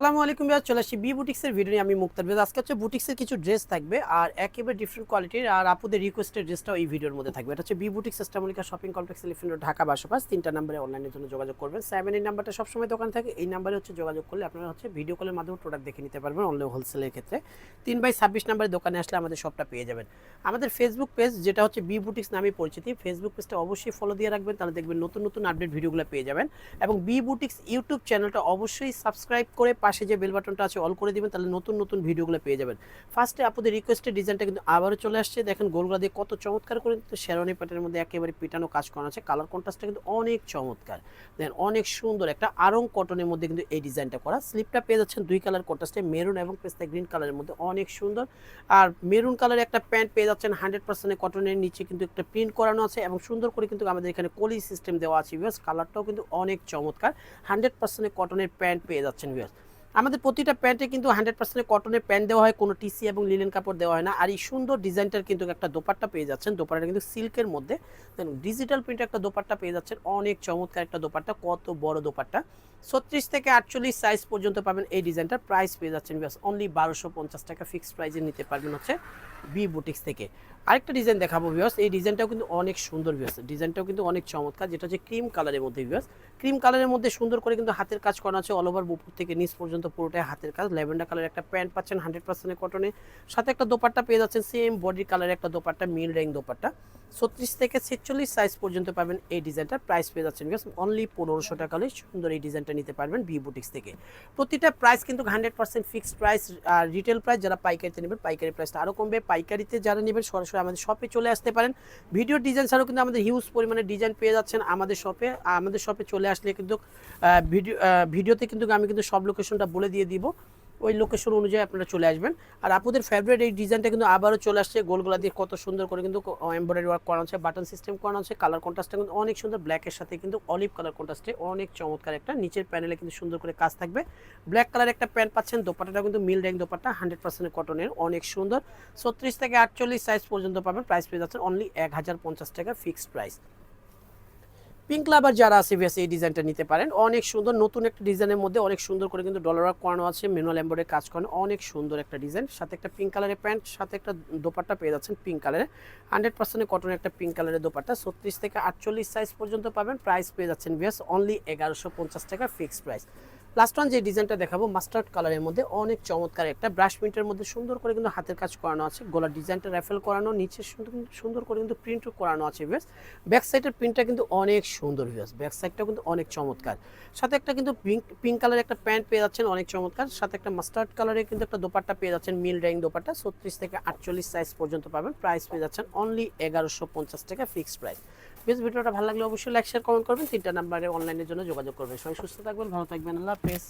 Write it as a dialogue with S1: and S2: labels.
S1: আসসালামু আলাইকুম ভাইয়া চলে আসছি বি বুটিক্সের ভিডিও নিয়ে। আমি মুক্তার বেদ আজকে হচ্ছে বুটিক্সের কিছু ড্রেস থাকবে আর একেবারে ডিফারেন্ট কোয়ালিটির আর আপুদের রিকোয়েস্টের ড্রেসটাও এই ভিডিওর মধ্যে থাকবে। এটা হচ্ছে বি বুটিক্স ইস্টামলিকা শপিং কমপ্লেক্স এলিফেন্ট ঢাকা বাসপাস তিনটা নাম্বারে অনলাইনের জন্য যোগাযোগ করবেন। সেভেন এই নাম্বারটা সবসময় দোকান থাকে। এই নাম্বারে হচ্ছে যোগাযোগ করলে আপনারা হচ্ছে ভিডিও কলের মাধ্যমে প্রোডাক্ট দেখে নিতে পারবেন অনলাইন হোলসেলের ক্ষেত্রে। তিন বাই ছাব্বিশ নাম্বারে দোকানে আসলে আমাদের সবটা পেয়ে যাবেন। আমাদের ফেসবুক পেজ যেটা হচ্ছে বি বুটিক্স নামে পরিচিতি। ফেসবুক পেজটা অবশ্যই ফলো দিয়ে রাখবেন, তাহলে দেখবেন নতুন নতুন আপডেট ভিডিওগুলো পেয়ে যাবেন। এবং বি বুটিক্স ইউটিউব চ্যানেলটা অবশ্যই সাবস্ক্রাইব করে পাশে যে বেল বাটনটা আছে অল করে দিবেন, তাহলে নতুন নতুন ভিডিওগুলো পেয়ে যাবেন। ফার্স্টে আপনাদের রিকোয়েস্টের ডিজাইনটা কিন্তু আবারও চলে আসছে। দেখেন গোলগুলা দিয়ে কত চমৎকার করে কিন্তু শেরওয়ানি প্যাটার্নের মধ্যে একেবারে পিটানো কাজ করা আছে। কালার কন্ট্রাস্টটা কিন্তু অনেক চমৎকার। দেন অনেক সুন্দর একটা আরং কটনের মধ্যে কিন্তু এই ডিজাইনটা করা। স্লিপটা পেয়ে যাচ্ছেন দুই কালার কন্ট্রাস্টে মেরুন এবং পেস্তা গ্রিন কালারের মধ্যে। অনেক সুন্দর। আর মেরুন কালারের একটা প্যান্ট পেয়ে যাচ্ছেন হান্ড্রেড পার্সেন্ট কটনের নিচে কিন্তু একটা প্রিন্ট করানো আছে এবং সুন্দর করে কিন্তু আমাদের এখানে কলি সিস্টেম দেওয়া আছে ভিউয়ার্স কালারটাও কিন্তু অনেক চমৎকার। হান্ড্রেড পার্সেন্ট কটনের প্যান্ট পেয়ে যাচ্ছেন ভিউয়ার্স আমাদের প্রতিটা প্যান্টে কিন্তু হান্ড্রেড পার্সেন্ট কটনের প্যান্ট দেওয়া হয়, কোনো টিসি এবং লিলেন কাপড় দেওয়া হয় না। আর এই সুন্দর ডিজাইনটার কিন্তু একটা দোপাট্টা পেয়ে যাচ্ছেন। দোপাট্টা কিন্তু সিল্কের মধ্যে। ডিজিটাল প্রিন্টের একটা দোপাট্টা পেয়ে যাচ্ছেন। অনেক চমৎকার একটা দোপাট্টা, কত বড় দোপাট্টা। ছত্রিশ থেকে আটচল্লিশ সাইজ পর্যন্ত পাবেন এই ডিজাইনটার প্রাইস পেয়ে যাচ্ছেন ব্যাস অনলি বারোশো পঞ্চাশ টাকা ফিক্সড প্রাইসে নিতে পারবেন হচ্ছে বি বুটিক্স থেকে। আরেকটা ডিজাইন দেখাবো ভিউয়ার্স এই ডিজাইনটাও কিন্তু অনেক সুন্দর ভিউয়ার্স ডিজাইনটাও কিন্তু অনেক চমৎকার, যেটা হচ্ছে ক্রিম কালারের মধ্যে ভিউয়ার্স ক্রিম কালারের মধ্যে সুন্দর করে কিন্তু হাতের কাজ করা আছে অল ওভার বুপুর থেকে নিচ পর্যন্ত পুরোটাই হাতের কাজ। ল্যাভেন্ডার কালার একটা প্যান্ট পাচ্ছেন হান্ড্রেড পার্সেন্ট কটনে সাথে একটা দোপাট্টা পেয়ে যাচ্ছেন সেম বডির কালারের একটা দোপাট্টা মিল র্যাং দোপাট্টা। ছত্রিশ থেকে ছেচল্লিশ সাইজ পর্যন্ত পাবেন এই ডিজাইনটার প্রাইস পেয়ে যাচ্ছেন বিকজ অনলি পনেরোশো টাকা সুন্দর এই ডিজাইনটা নিতে পারবেন বি বুটিক্স থেকে। প্রতিটা প্রাইস কিন্তু হান্ড্রেড পার্সেন্ট ফিক্সড প্রাইস আর রিটেল প্রাইস যারা পাইকারিতে নেবেন, পাইকারি প্রাইসটা আরও কমবে। পাইকারিতে যারা নেবেন, সরাসরি আমাদের শপে চলে আসতে পারেন। ভিডিও ডিজাইন ছাড়াও কিন্তু আমাদের হিউজ পরিমাণে ডিজাইন পেয়ে যাচ্ছেন আমাদের শপে আমাদের শপে চলে আসলে কিন্তু ভিডিও ভিডিওতে কিন্তু আমি কিন্তু সব লোকেশনটা বলে দিয়ে দিব। ওই লোকেশন অনুযায়ী আপনারা চলে আসবেন। আর আপনাদের ফেভারিট এই ডিজাইনটা কিন্তু আবারও চলে আসছে, গোলগুলা দিয়ে কত সুন্দর করে কিন্তু এমব্রয়ডারি ওয়ার্ক করা আছে বাটন সিস্টেম করা আছে কালার কন্ট্রাস্টটা কিন্তু অনেক সুন্দর ব্ল্যাকের সাথে কিন্তু অলিভ কালার কন্ট্রাস্টে অনেক চমৎকার একটা, নিচের প্যানেলে কিন্তু সুন্দর করে কাজ থাকবে। ব্ল্যাক কালার একটা প্যান্ট পাচ্ছেন দোপাটাটা কিন্তু মিল র্যাঙ্ক দোপাটা হান্ড্রেড পার্সেন্ট কটনের অনেক সুন্দর। ছত্রিশ থেকে আটচল্লিশ সাইজ পর্যন্ত পাবেন প্রাইস পেয়ে যাচ্ছেন অনলি এক হাজার পঞ্চাশ টাকা ফিক্সড প্রাইস পিঙ্ক লাভার যারা আছে ভিএস এই ডিজাইনটা নিতে পারেন। অনেক সুন্দর, নতুন একটা ডিজাইনের মধ্যে অনেক সুন্দর করে কিন্তু ডলার ওয়ার্ক করানো আছে মেনুয়াল এম্বয়ডারি কাজ করানো, অনেক সুন্দর একটা ডিজাইন সাথে একটা পিঙ্ক কালারের প্যান্ট সাথে একটা দোপাট্টা পেয়ে যাচ্ছেন পিঙ্ক কালারের হান্ড্রেড পার্সেন্ট কটনের একটা পিঙ্ক কালারের দোপাট্টা। ছত্রিশ থেকে আটচল্লিশ সাইজ পর্যন্ত পাবেন। প্রাইস পেয়ে যাচ্ছেন ভিএস অনলি এগারোশো পঞ্চাশ টাকা ফিক্সড প্রাইস লাস্ট ওয়ান যে ডিজাইনটা দেখাবো মাস্টার্ড কালারের মধ্যে অনেক চমৎকার একটা ব্রাশ প্রিন্টের মধ্যে সুন্দর করে কিন্তু হাতের কাজ করানো আছে। গলার ডিজাইনটা র্যাফেল করানো, নিচে সুন্দর করে কিন্তু প্রিন্টও করানো আছে বেশ ব্যাক সাইডের প্রিন্টটা কিন্তু অনেক সুন্দর বেশ ব্যাক সাইডটা কিন্তু অনেক চমৎকার। সাথে একটা কিন্তু পিঙ্ক পিঙ্ক কালারের একটা প্যান্ট পেয়ে যাচ্ছেন, অনেক চমৎকার। সাথে একটা মাস্টার্ড কালারের কিন্তু একটা দোপাট্টা পেয়ে যাচ্ছেন মিল র্যাং দোপাট্টা। ছত্রিশ থেকে আটচল্লিশ সাইজ পর্যন্ত পাবেন। প্রাইস পেয়ে যাচ্ছেন অনলি এগারোশো পঞ্চাশ টাকা ফিক্সড প্রাইস বেশ ভিডিওটা ভালো লাগলে অবশ্যই লাইক শেয়ার কমেন্ট করবেন। তিনটা নাম্বারে অনলাইনের জন্য যোগাযোগ করবেন। সবাই সুস্থ থাকবেন, ভালো থাকবেন। আল্লাহ হাফেজ